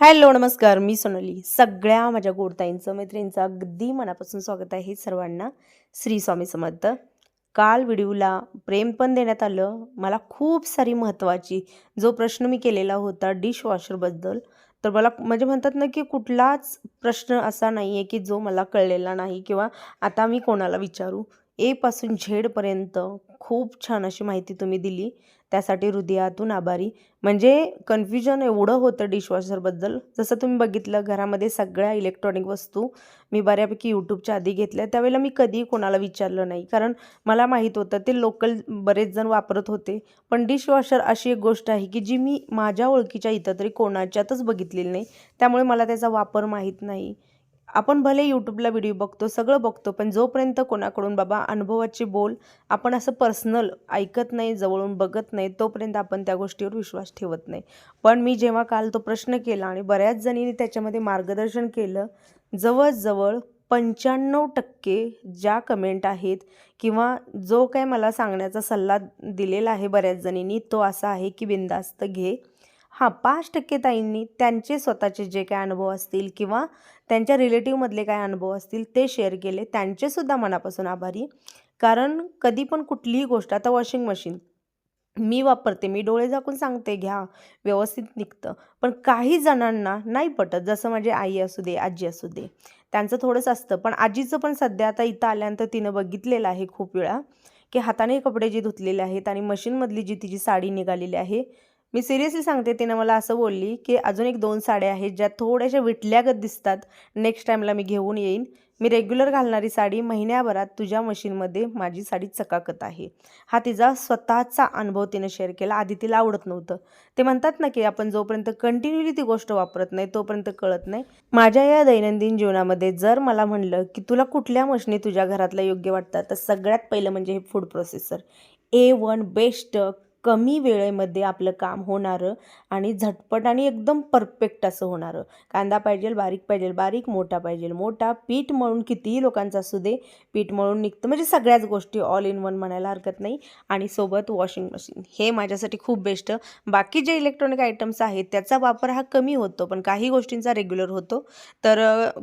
Hello नमस्कार. मी सोनाली. सगळ्या माझ्या गोडताईंचं मैत्रिणींचं अगदी मनापासून स्वागत आहे सर्वांना. श्री स्वामी समर्थ. काल व्हिडिओला प्रेम पण देण्यात आलं. मला खूप सारी महत्त्वाची जो प्रश्न मी केलेला होता डिशवॉशरबद्दल तर मला म्हणजे म्हणतात ना की कुठलाच प्रश्न असा नाही आहे की जो मला कळलेला नाही किंवा आता मी कोणाला विचारू. एपासून झेडपर्यंत खूप छान अशी माहिती तुम्ही दिली. त्यासाठी हृदयातून आभारी. म्हणजे कन्फ्युजन एवढं होतं डिशवॉशरबद्दल जसं तुम्ही बघितलं घरामध्ये सगळ्या इलेक्ट्रॉनिक वस्तू मी बऱ्यापैकी यूट्यूबच्या आधी घेतल्या. त्यावेळेला मी कधीही कोणाला विचारलं नाही. कारण मला माहीत होतं ते लोकल बरेच जण वापरत होते. पण डिशवॉशर अशी एक गोष्ट आहे की जी मी माझ्या ओळखीच्या इथं तरी कोणाच्यातच बघितलेली नाही. त्यामुळे मला त्याचा वापर माहीत नाही. आपण भले यूट्यूबला व्हिडिओ बघतो सगळं बघतो पण जोपर्यंत कोणाकडून बाबा अनुभवाचे बोल आपण असं पर्सनल ऐकत नाही जवळून बघत नाही तोपर्यंत आपण त्या गोष्टीवर विश्वास ठेवत नाही. पण मी जेव्हा काल तो प्रश्न केला आणि बऱ्याच जणींनी त्याच्यामध्ये मार्गदर्शन केलं जवळजवळ पंच्याण्णव टक्के ज्या कमेंट आहेत किंवा जो काय मला सांगण्याचा सल्ला दिलेला आहे बऱ्याच जणींनी तो असा आहे की बिंदास्त घे. हां पाच टक्के ताईंनी त्यांचे स्वतःचे जे काय अनुभव असतील किंवा त्यांच्या रिलेटिव्हमधले काय अनुभव असतील ते शेअर केले. त्यांचेसुद्धा मनापासून आभारी. कारण कधी पण कुठलीही गोष्ट आता वॉशिंग मशीन मी वापरते मी डोळे झाकून सांगते घ्या व्यवस्थित निघतं. पण काही जणांना नाही पटत जसं माझी आई असू दे आजी असू दे. त्यांचं थोडंसं असतं. पण आजीचं पण सध्या आता इथं आल्यानंतर तिनं बघितलेलं आहे खूप वेळा की हाताने कपडे जे धुतलेले आहेत आणि मशीनमधली जी तिची साडी निघालेली आहे मी सिरियसली सांगते तिनं मला असं बोलली की अजून एक दोन साड्या आहेत ज्या थोड्याशा विटल्यागत दिसतात. नेक्स्ट टाईमला मी घेऊन येईन. मी रेग्युलर घालणारी साडी महिन्याभरात तुझ्या मशीनमध्ये माझी साडी चकाकत आहे. हा तिचा स्वतःचा अनुभव तिनं शेअर केला. आधी तिला आवडत नव्हतं. ते म्हणतात ना की आपण जोपर्यंत कंटिन्युअली ती गोष्ट वापरत नाही तोपर्यंत कळत नाही. माझ्या या दैनंदिन जीवनामध्ये जर मला म्हणलं की तुला कुठल्या मशीनी तुझ्या घरातल्या योग्य वाटतात तर सगळ्यात पहिलं म्हणजे हे food processor A one best कमी वेळेमध्ये आपलं काम होणारं आणि झटपट आणि एकदम परफेक्ट असं होणारं. कांदा पाहिजे बारीक पाहिजे बारीक मोठा पाहिजे. मोठा पीठ मळून कितीही लोकांचा असू दे पीठ मळून निघतं. म्हणजे सगळ्याच गोष्टी ऑल इन वन म्हणायला हरकत नाही. आणि सोबत वॉशिंग मशीन हे माझ्यासाठी खूप बेस्ट बाकी जे इलेक्ट्रॉनिक आयटम्स आहेत त्याचा वापर हा कमी होतो. पण काही गोष्टींचा रेग्युलर होतो. तर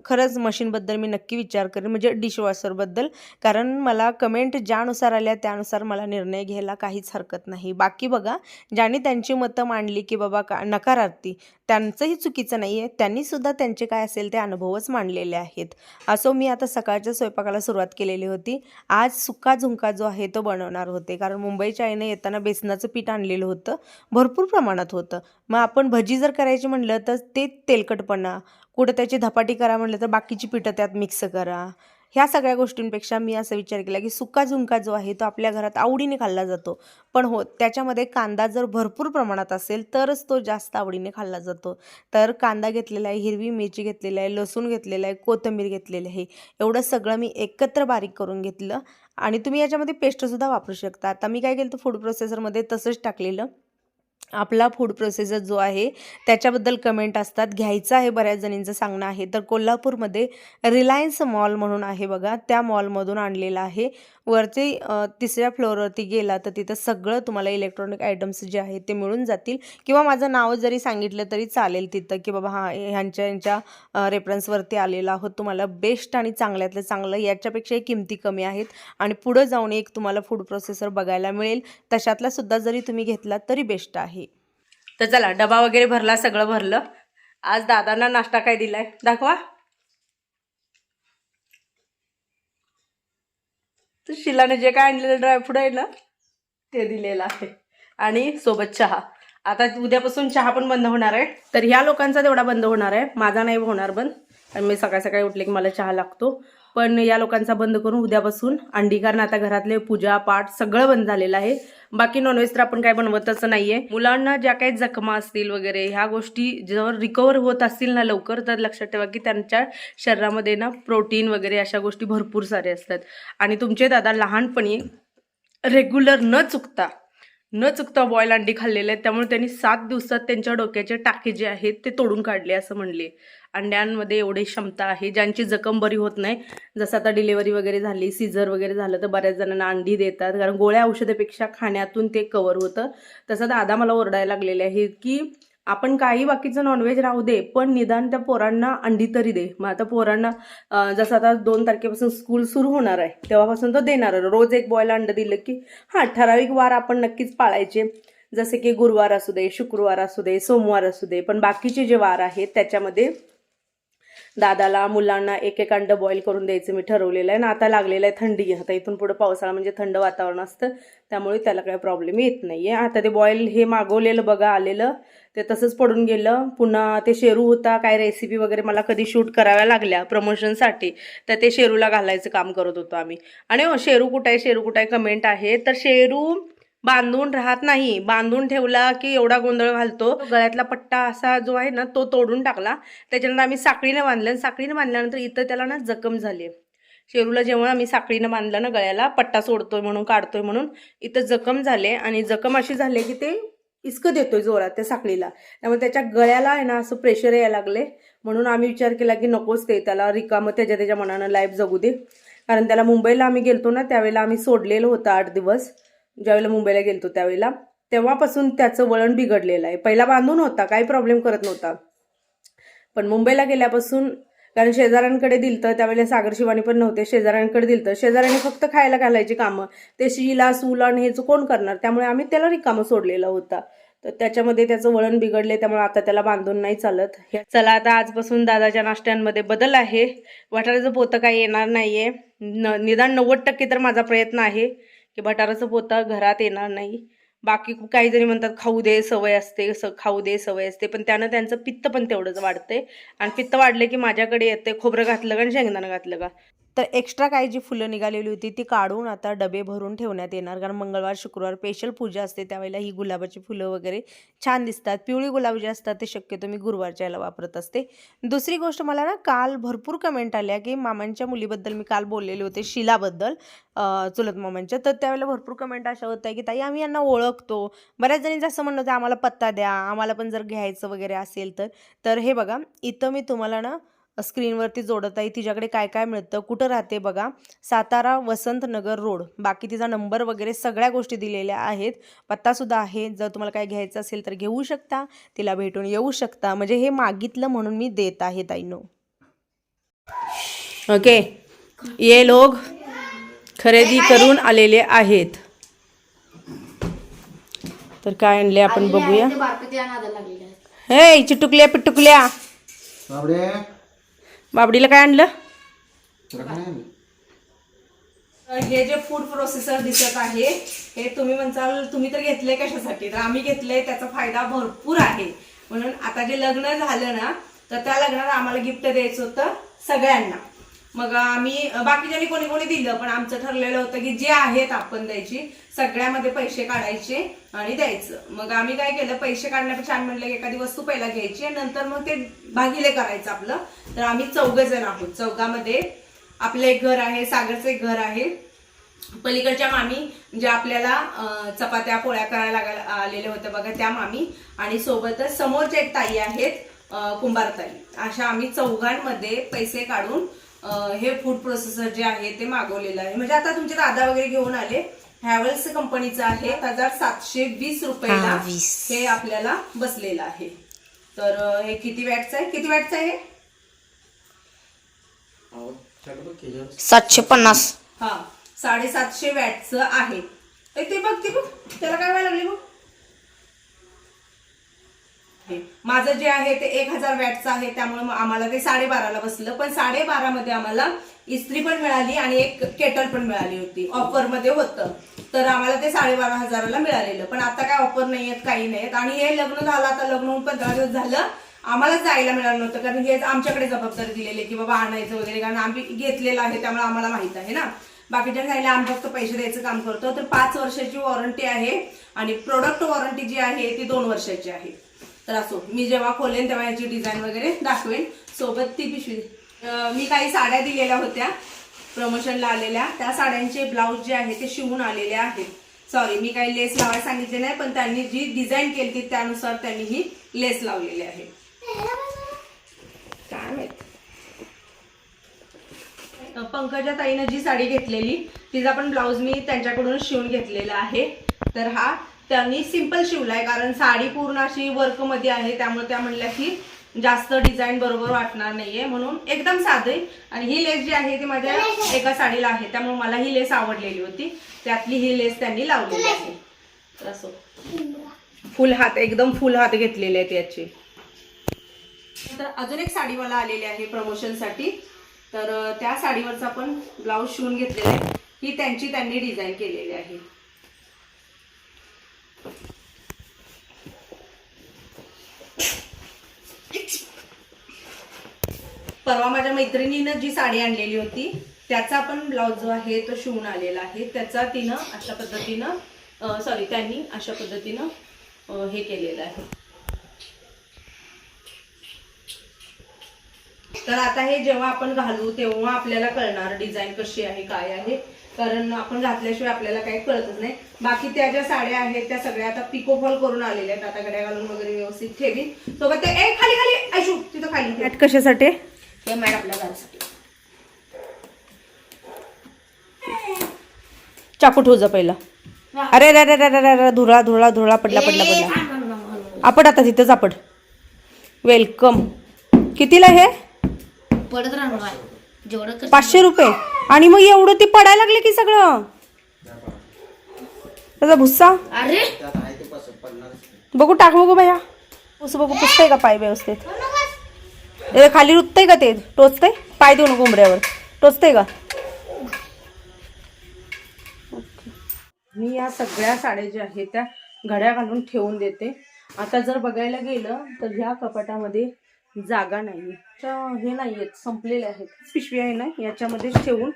खरंच मशीनबद्दल मी नक्की विचार करेन. म्हणजे डिशवॉशरबद्दल कारण मला कमेंट ज्यानुसार आल्या त्यानुसार मला निर्णय घ्यायला काहीच हरकत नाही. बाकी बघा ज्यांनी त्यांची मतं मांडली की बाबा का नकारार्थी त्यांचंही चुकीचं नाही आहे त्यांनीसुद्धा त्यांचे काय असेल ते अनुभवच मांडलेले आहेत. असो मी आता सकाळच्या स्वयंपाकाला सुरुवात केलेली होती. आज सुका झुंका जो आहे तो बनवणार होते कारण मुंबईच्या आईने येताना बेसनाचं पीठ आणलेलं होतं भरपूर प्रमाणात होतं. मग आपण भजी जर करायची म्हणलं तर ते तेलकटपणा कुठं त्याची धपाटी करा म्हटलं तर बाकीची पिठं त्यात मिक्स करा. ह्या सगळ्या गोष्टींपेक्षा मी असा विचार केला की सुका झुंका जो आहे तो आपल्या घरात आवडीने खाल्ला जातो. पण हो त्याच्यामध्ये कांदा जर भरपूर प्रमाणात असेल तरच तो जास्त आवडीने खाल्ला जातो. तर कांदा घेतलेला आहे हिरवी मिरची घेतलेली आहे लसूण घेतलेलं आहे कोथिंबीर घेतलेली आहे. एवढं सगळं मी एकत्र बारीक करून घेतलं. आणि तुम्ही याच्यामध्ये पेस्टसुद्धा वापरू शकता. आता मी काय केलं तर फूड प्रोसेसरमध्ये तसंच टाकलेलं. आपला फूड प्रोसेसर जो आहे त्याच्याबद्दल कमेंट असतात. घ्यायचं आहे बऱ्याच जणींचं सांगणं आहे. तर कोल्हापूरमध्ये रिलायन्स मॉल म्हणून आहे बघा. त्या मॉलमधून आणलेला आहे. वरती तिसऱ्या फ्लोअरवरती गेला तर तिथं सगळं तुम्हाला इलेक्ट्रॉनिक आयटम्स जे आहेत ते मिळून जातील. किंवा माझं नाव जरी सांगितलं तरी चालेल तिथं की बाबा हां ह्यांच्या ह्यांच्या रेफरन्सवरती आलेला आहोत. तुम्हाला बेस्ट आणि चांगल्यातलं चांगलं याच्यापेक्षाही किमती कमी आहेत. आणि पुढं जाऊन एक तुम्हाला फूड प्रोसेसर बघायला मिळेल. तशातला सुद्धा जरी तुम्ही घेतला तरी बेस्ट आहे. तर चला डबा वगैरे भरला सगळं भरलं. आज दादांना नाश्ता काय दिलाय? दाखवा. तर शिलाने जे काय आणलेलं ड्रायफ्रूट आहे ना ते दिलेलं आहे. आणि सोबत चहा. आता उद्यापासून चहा पण बंद होणार आहे. तर ह्या लोकांचा तेवढा बंद होणार आहे. माझा नाही होणार बंद. आणि मी सकाळी सकाळी उठले की मला चहा लागतो. पण या लोकांचा बंद करून उद्यापासून अंडी कारण आता घरातले पूजा पाठ सगळं बंद झालेलं आहे. बाकी नॉनव्हेज तर आपण काय बनवतच नाहीये. मुलांना ज्या काही जखमा असतील वगैरे ह्या गोष्टी जर रिकवर होत असतील ना लवकर तर लक्षात ठेवा की त्यांच्या शरीरामध्ये ना प्रोटीन वगैरे अशा गोष्टी भरपूर साऱ्या असतात. आणि तुमचे दादा लहानपणी रेग्युलर न चुकता न चुकता बॉईल अंडी खाल्लेले आहेत. त्यामुळे त्यांनी सात दिवसात त्यांच्या डोक्याचे टाके जे आहेत ते तोडून काढले असं म्हणले. अंड्यांमध्ये एवढी क्षमता आहे ज्यांची जखम बरी होत नाही. जसं आता डिलिव्हरी वगैरे झाली सीझर वगैरे झालं तर बऱ्याच जणांना अंडी देतात. कारण गोळ्या औषधापेक्षा खाण्यातून ते कवर होतं. तसं दादा मला ओरडायला लागलेले आहेत की आपण काही बाकीचं नॉनव्हेज राहू दे पण निदान त्या पोरांना अंडी तरी दे. मग आता पोरांना जसं आता दोन तारखेपासून स्कूल सुरू होणार आहे तेव्हापासून तो देणार रोज एक बॉयला अंड दिलं की हां ठराविक वार आपण नक्कीच पाळायचे. जसे की गुरुवार असू दे शुक्रवार असू दे सोमवार असू दे पण बाकीचे जे वार आहेत त्याच्यामध्ये दादाला मुलांना एक एक अंड बॉईल करून द्यायचं मी ठरवलेलं आहे. ना आता लागलेलं आहे थंडी. आता इथून पुढे पावसाळा म्हणजे थंड वातावरण असतं. त्यामुळे त्याला काही प्रॉब्लेम येत नाही आहे आता ते बॉईल हे मागवलेलं बघा आलेलं. ते तसंच पडून गेलं. पुन्हा ते शेरू होता काय रेसिपी वगैरे मला कधी शूट कराव्या लागल्या प्रमोशनसाठी तर ते शेरूला घालायचं काम करत होतो आम्ही. आणि हो शेरू कुठं आहे? शेरू कुठं आहे? कमेंट आहे. तर शेरू बांधून राहत नाही. बांधून ठेवला की एवढा गोंधळ घालतो. गळ्यातला पट्टा असा जो आहे ना तो तोडून टाकला. त्याच्यानंतर आम्ही साखळीने बांधलं आणि साखळीने बांधल्यानंतर इथं त्याला ना जखम झाली शेरूला जेव्हा आम्ही साखळीनं बांधलं ना गळ्याला पट्टा सोडतोय म्हणून काढतोय म्हणून इथं जखम झाले आणि जखम अशी झाली की ते इसकं देतोय जोरात त्या साखळीला. त्यामुळे त्याच्या गळ्याला आहे ना असं प्रेशर यायला लागले म्हणून आम्ही विचार केला की नकोच ते त्याला रिकामं त्याच्या त्याच्या मनानं लाईफ जगू दे. कारण त्याला मुंबईला आम्ही गेलतो ना त्यावेळेला आम्ही सोडलेलं होतं आठ दिवस. ज्यावेळेला मुंबईला गेलतो त्यावेळेला तेव्हापासून त्याचं वळण बिघडलेलं आहे. पहिला बांधून होता काही प्रॉब्लेम करत नव्हता. पण मुंबईला गेल्यापासून कारण शेजाऱ्यांकडे दिलतं त्यावेळेला सागर शिवानी पण नव्हते शेजाऱ्यांकडे दिलतं. शेजाऱ्यांनी फक्त खायला घालायची कामं. ते शिला सुलण हे कोण करणार? त्यामुळे आम्ही त्याला रिकामं सोडलेला होता. तर त्याच्यामध्ये त्याचं वळण बिघडले त्यामुळे आता त्याला बांधून नाही चालत. हे- चला आता आजपासून दादाच्या नाश्त्यांमध्ये बदल आहे. बटाट्याचं पोतं काही येणार नाहीये. न निदान नव्वद टक्के तर माझा प्रयत्न आहे. की भटाराचं पोतं घरात येणार नाही. बाकी काही जरी म्हणतात खाऊ दे सवय असते स खाऊ दे सवय असते. पण त्यानं त्यांचं पित्त पण तेवढंच वाढते आणि पित्त वाढले की माझ्याकडे येते खोबरं घातलं का आणि शेंगदाणं घातलं का? तर एक्स्ट्रा काही जी फुलं निघालेली होती ती काढून आता डबे भरून ठेवण्यात येणार. कारण मंगळवार शुक्रवार स्पेशल पूजा असते त्यावेळेला ही गुलाबाची फुलं वगैरे छान दिसतात. पिवळी गुलाब जे असतात ते शक्यतो मी गुरुवारच्या याला वापरत असते. दुसरी गोष्ट मला ना काल भरपूर कमेंट आल्या की मामांच्या मुलीबद्दल मी काल बोललेले होते शिलाबद्दल चुलत मामांच्या. तर त्यावेळेला भरपूर कमेंट अशा होत्या की ताई आम्ही यांना ओळखतो. बऱ्याच जणी जसं म्हणणं होतं आम्हाला पत्ता द्या. आम्हाला पण जर घ्यायचं वगैरे असेल तर. तर हे बघा इथं मी तुम्हाला ना स्क्रीनवरती जोडत आहे. तिच्याकडे काय काय मिळतं? कुठं राहते बघा? सातारा वसंतनगर रोड. बाकी तिचा नंबर वगैरे सगळ्या गोष्टी दिलेल्या आहेत. पत्तासुद्धा आहे. जर तुम्हाला काय घ्यायचं असेल तर घेऊ शकता. तिला भेटून येऊ शकता. म्हणजे हे मागितलं म्हणून मी देत आहे ताईनो. ओके. ये लोग खरेदी करून आलेले आहेत. तर काय आणले आपण बघूया. हे चिटुकल्या पिटुकल्या बाबडीला काय आणलं? हे जे फूड प्रोसेसर दिसत आहे हे तुम्ही म्हणसाल तुम्ही तर घेतलंय कशासाठी? तर आम्ही घेतलंय त्याचा फायदा भरपूर आहे. म्हणून आता जे लग्न झालं ना तर त्या लग्नात आम्हाला गिफ्ट द्यायचं होतं सगळ्यांना. मग आम्ही बाकीच्यांनी कोणी कोणी दिलं पण आमचं ठरलेलं होतं की जे आहेत आपण द्यायची सगळ्यामध्ये पैसे काढायचे आणि द्यायचं. मग आम्ही काय केलं पैसे काढण्यापेक्षा आम्ही म्हटलं की एखादी वस्तू पहिला घ्यायची आणि नंतर मग ते भागिले करायचं आपलं. तर आम्ही चौघ जण आहोत. चौघामध्ये आपलं एक घर आहे सागरचं एक घर आहे. पलीकडच्या मामी ज्या आपल्याला चपात्या पोळ्या करायला लागायला आलेल्या होत्या बघा त्या मामी आणि सोबतच समोरच्या एक ताई आहेत कुंभारताई. अशा आम्ही चौघांमध्ये पैसे काढून हे फूड प्रोसेसर जे आहे ते मागवलेलं आहे. म्हणजे आता तुमचे दादा वगैरे घेऊन आले. हॅवल्स कंपनीचं आहे. एक हजार सातशे वीस रुपयाला हे आपल्याला बसलेलं आहे. तर हे किती वॅटचं आहे? किती वॅटचं आहे हे? सातशे पन्नास. हा साडेसातशे वॅटचं आहे. ते बघ ते बघ. त्याला काय व्हायला लागले बघ? हे, माझं जे आहे ते एक हजार वॅटचं आहे त्यामुळे आम्हाला ते साडेबाराला बसलं. पण साडेबारा मध्ये आम्हाला इस्त्री पण मिळाली आणि एक केटल पण मिळाली होती. ऑफरमध्ये होतं. तर आम्हाला ते साडेबारा हजाराला मिळालेलं. पण आता काय ऑफर नाही आहेत काही नाहीत आणि हे लग्न झालं आता लग्न होऊन पंधरा दिवस झालं आम्हाला जायला मिळालं नव्हतं. कारण हे आमच्याकडे जबाबदारी दिलेली आहे की बाबा आणायचं वगैरे. कारण आम्ही घेतलेलं आहे त्यामुळे आम्हाला माहीत आहे ना. बाकीच्या सांगितलं आम्ही फक्त पैसे द्यायचं काम करतो. तर पाच वर्षाची वॉरंटी आहे आणि प्रोडक्ट वॉरंटी जी आहे ती दोन वर्षाची आहे. तर असो मी जेव्हा खोलेन तेव्हा याची डिझाईन वगैरे दाखवेन. सोबत ती पिशवी. मी काही साड्या दिलेल्या होत्या प्रमोशनला आलेल्या. त्या साड्यांचे ब्लाऊज जे आहे ते शिवून आलेले आहेत. सॉरी मी काही लेस लावायला सांगितले नाही पण त्यांनी जी डिझाईन केली त्यानुसार त्यांनी ही लेस लावलेली आहे. काय माहिती? पंकजा ताईनं जी साडी घेतलेली तिचा पण ब्लाऊज मी त्यांच्याकडून शिवून घेतलेला आहे. तर हा त्यांनी सिंपल शिवलाय कारण साडी पूर्ण अशी वर्कमध्ये आहे त्यामुळे त्या म्हणल्या की जास्त डिझाईन बरोबर वाटणार नाहीये. म्हणून एकदम साधे आणि ही लेस जी आहे ती माझ्या एका साडीला आहे त्यामुळे मला ही लेस आवडलेली होती. त्यातली ही लेस त्यांनी लावलेली आहे. तर असो. फुल हात एकदम फुल हात घेतलेले आहेत याचे. तर अजून एक साडी मला आलेली आहे प्रमोशनसाठी तर त्या साडीवरचा पण ब्लाऊज शिवून घेतलेला आहे. ही त्यांची त्यांनी डिझाईन केलेली आहे. परवा माझ्या मैत्रिणीनं जी साडी आणलेली होती त्याचा पण ब्लाऊज जो आहे तो शिवून आलेला आहे. त्याचा तिनं अशा पद्धतीनं सॉरी त्यांनी अशा पद्धतीनं हे केलेलं आहे. तर आता हे जेव्हा आपण घालू तेव्हा आपल्याला कळणार डिझाईन कशी आहे काय आहे. कारण आपण घातल्याशिवाय आपल्याला काही कळतच नाही. बाकी त्या ज्या साड्या आहेत त्या सगळ्या आता पिकोफॉल करून आलेल्या आहेत. आता गड्या घालून वगैरे व्यवस्थित ठेवीन. सोबत ते ए खाली खाली. ऐशू तिथं खाली कशासाठी? हे मॅडम आपल्या घरासाठी. चाकू ठेवू जा पहिला. अरे रे रे रे रे रे धुळा धुळा धुळा पडला पडला पडला. आपड आता तिथंच आपड. वेलकम. कितीला हे? पडत राहणार जेवढं पाचशे रुपये. आणि मग एवढं ते पडायला लागले की सगळं? त्याचा भुस्सा? अरे. बघू टाक बघू भैया. बघू पुसतंय का पाय व्यवस्थित? ए, खाली रुततंय का ते? टोचतंय? पाय देऊ नको उंबऱ्यावर टोचतंय का? मी या सगळ्या साड्या ज्या आहेत त्या घड्या घालून ठेवून देते. आता जर बघायला गेलं तर ह्या कपाटामध्ये जागा नाही हे नाही आहेत संपलेले आहेत. पिशवी आहे ना याच्यामध्येच ठेवून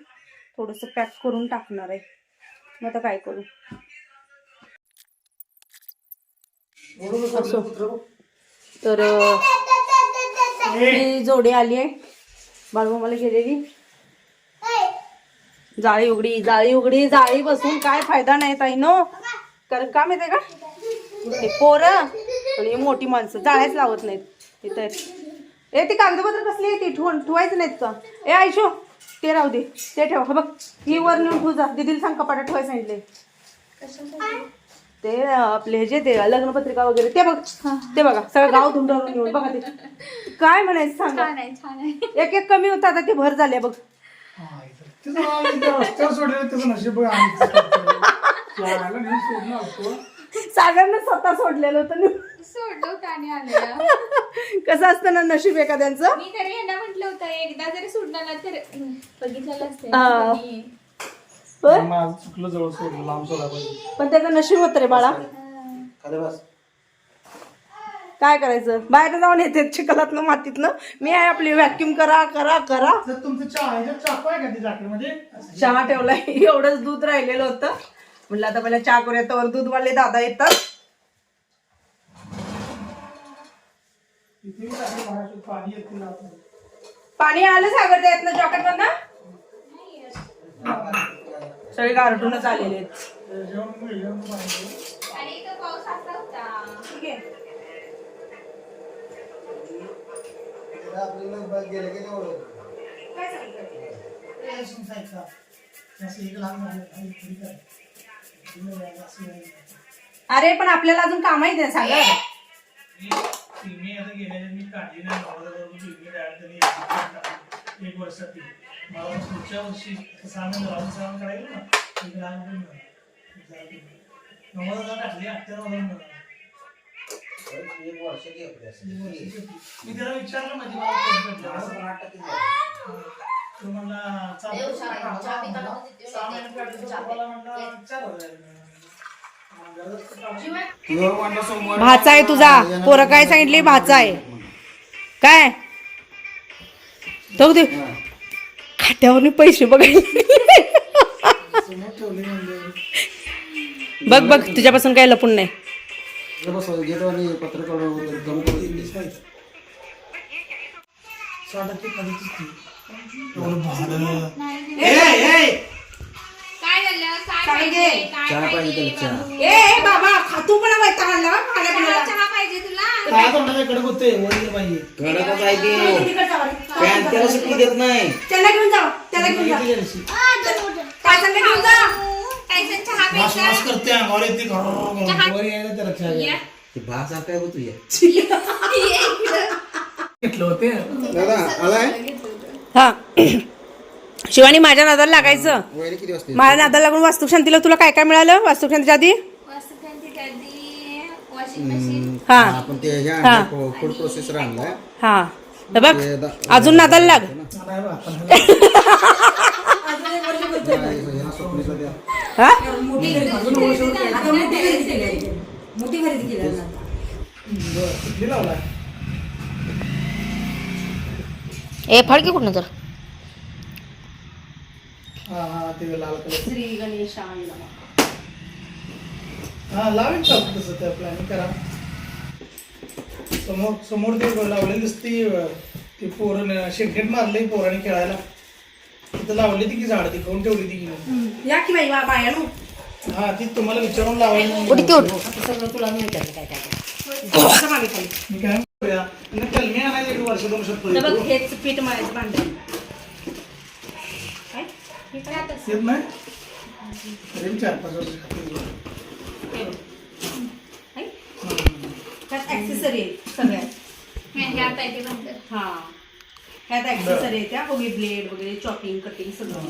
थोडंसं पॅक करून टाकणार आहे. मग आता काय करू? असो. तर ही जोडी आली आहे. बाळूमामाला गेलेली. जाळी उघडी जाळी उघडी जाळी बसून काय फायदा नाही ताई नो. कारण का माहितीये का? हे पोरं. आणि ही मोठी माणसं जाळ्याच लावत नाहीत. इथं ए ते कागदपत्र कसली आहे ती? ठेवून ठेवायचं नाहीत का? ए आयशो ते राहू दे. ते ठेव. हा बघ ही वर नेऊन ठेवू जा. दिदीला सांग कपाटात ठेवायला सांगितले ते आपले हे जे ते लग्नपत्रिका वगैरे ते बघ ते बघा सगळं गाव येऊन बघा ते. काय म्हणायचं सांगा? एक एक कमी होता आता ते भर झाले बघ. रस्त्यावर सोडलेलं त्याचं नशीब सोडलं असतो सागरनं स्वतः सोडलेलं होतं सोडलो त्याने आलेला. कसं असतं ना नशीब एखाद्यांचं? मी तरी यांना म्हटलं होतं एकदा जरी सुटलं ना तर बघितलेलं असते हा. त्यांनी. होय? माझं चुकलं जवळ सोडलं लांब सोडा पाहिजे. पण त्याचं नशीब होतं रे बाळा. बस काय? करायचं? बाहेर जाऊन येते चिखलातनं मातीतनं. मी आहे आपली व्हॅक्युम करा करा करा. तर तुमचं चहा ह्याच्यात चाकू आहे का ती जाकेमध्ये चहा ठेवलाय. एवढंच दूध राहिलेलं होतं. म्हटलं आता पहिला चहा करूया तर दूधवाले दादा येतात. इथे मी टाकलं बाहेर पाणी येते ना आता. पाणी आलं सागर त्यात ना जॉकेट मधनं सगळे गारटूनच आलेले? हे. अरे पण आपल्याला अजून काम आहे ना सागर मी आता गेल्या मी काढली नाही. एक वर्षासाठी मला पुढच्या वर्षी सहा राहून सहा करायला ना एक लहान मुलं नव्वद हजार टाकली अठ्ठ्याण्णव हजार एक वर्ष घेतली असेल. मी त्याला विचारलं म्हणजे मला कोण भेटलं? असं तो म्हणला चालतं. सहा महिने काढलं तर म्हणला चार हजार भाचा आहे तुझा पोरं काय सांगितले भाचा आहे काय जाऊ दे खात्यावर पैसे बघायला बघ बघ तुझ्यापासून काय लपून नाही. हे पाहिजे? चहा पाहिजे त्याला चहा. बाबू? ए ए, बाबा खातू पण वैताग आणला बा खाण्या चहा पिण्याला. चहा पाहिजे तुला? काय तोंडाला कडक होतंय? वर गेलं पाहिजे. कडकच आहे ते. तिकडे जावा रे. पॅन त्याला सुट्टी देत नाही. त्याला घेऊन जा त्याला घेऊन जा. किती गेली? काय चाललं घेऊन जा. टायसन चहा वास प्यायचा? वास करते अंगावर येते घरं चहा- वर यायला तर लक्षात घ्या. या. ते भास काय होतो या. घेतलं होते. दादा आलाय? हा. शिवानी माझ्या नादाला लागायचं. वैरी किती वाजता माझ्या नादाला लागून वास्तुशांतीला तुला काय काय मिळालं? वास्तुशांतीच्या आधी? वसंती गादी वॉशिंग मशीन हा. आपण ते ह्या हा. फूड प्रोसेसर आणलाय. हा. हे बघ ते दा- अजून नादाला लाग. ह्याला द्या. हा? ए फडकी कुठनं तर? हा हा ते लाल कलर श्री हा लावेल तसं त्या प्लॅनिंग करा. समोर समोर ते लावलेली दिसती ती पोरं शेटनेट मारले पोराने खेळायला. तिथं लावली ती की झाड ती खाऊन ठेवली ती की या की बाई बायानो. हा ती तुम्हाला विचारून ती उड सगळं तुला मी विचारलं काय काय मी काय करूया? आणि कलमी आणायला एक वर्ष दोन वर्षात बघ. हेच पीठ मळायचं भांडण येत नाही? तरी चार पाच वर्ष. हे? त्यात ऍक्सेसरी आहे सगळ्यात. म्हणजे आता येते भांडण हा. त्यात ऍक्सेसरी आहे त्या ब्लेड वगैरे चॉपिंग कटिंग सगळं.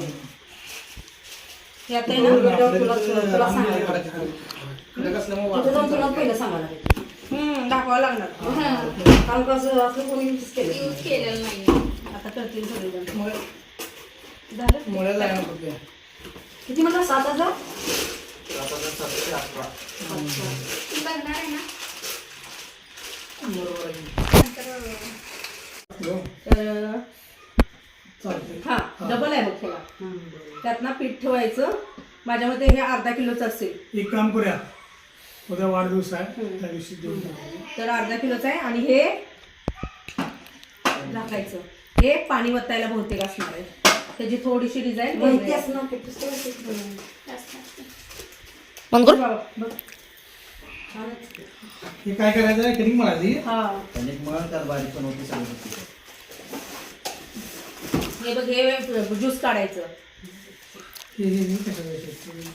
हे. आहे ना तुला सांगायला तुझं जाऊन. पहिलं सांगायला दाखवावं लागणार. कारण कसं असं कोणी यूज केलं? नाही. आता करतील सगळेजण. मुळे- झालं? मुळे जायला नको ते. किती म्हणलं? सात हजार? तू बघणार आहे ना? बरोबर आहे. हो, तर चालतंय. हा. डबल आहे बघ त्यात ना पीठ ठेवायचं. माझ्या मते हे अर्धा किलोचं असेल. एक काम करूया. उद्या वाढदिवस आहे त्या दिवशी देऊन टाकू. तर अर्धा किलोचं आहे आणि हे टाकायचं. हे पाणी वतायला बहुतेक असणार आहे. त्याची थोडीशी डिझाईन माहिती असणार हे काय करायचं आहे? हा. त्यात बारीक पण होती सगळं होती. हे बघ हे ज्यूस काढायचं. हे हे हे कसं करायचं?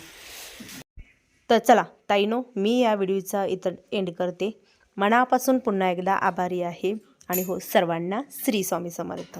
तर चला ताईनो मी या व्हिडिओचा इथं एंड करते. मनापासून पुन्हा एकदा आभारी आहे. आणि हो सर्वांना श्री स्वामी समर्थ.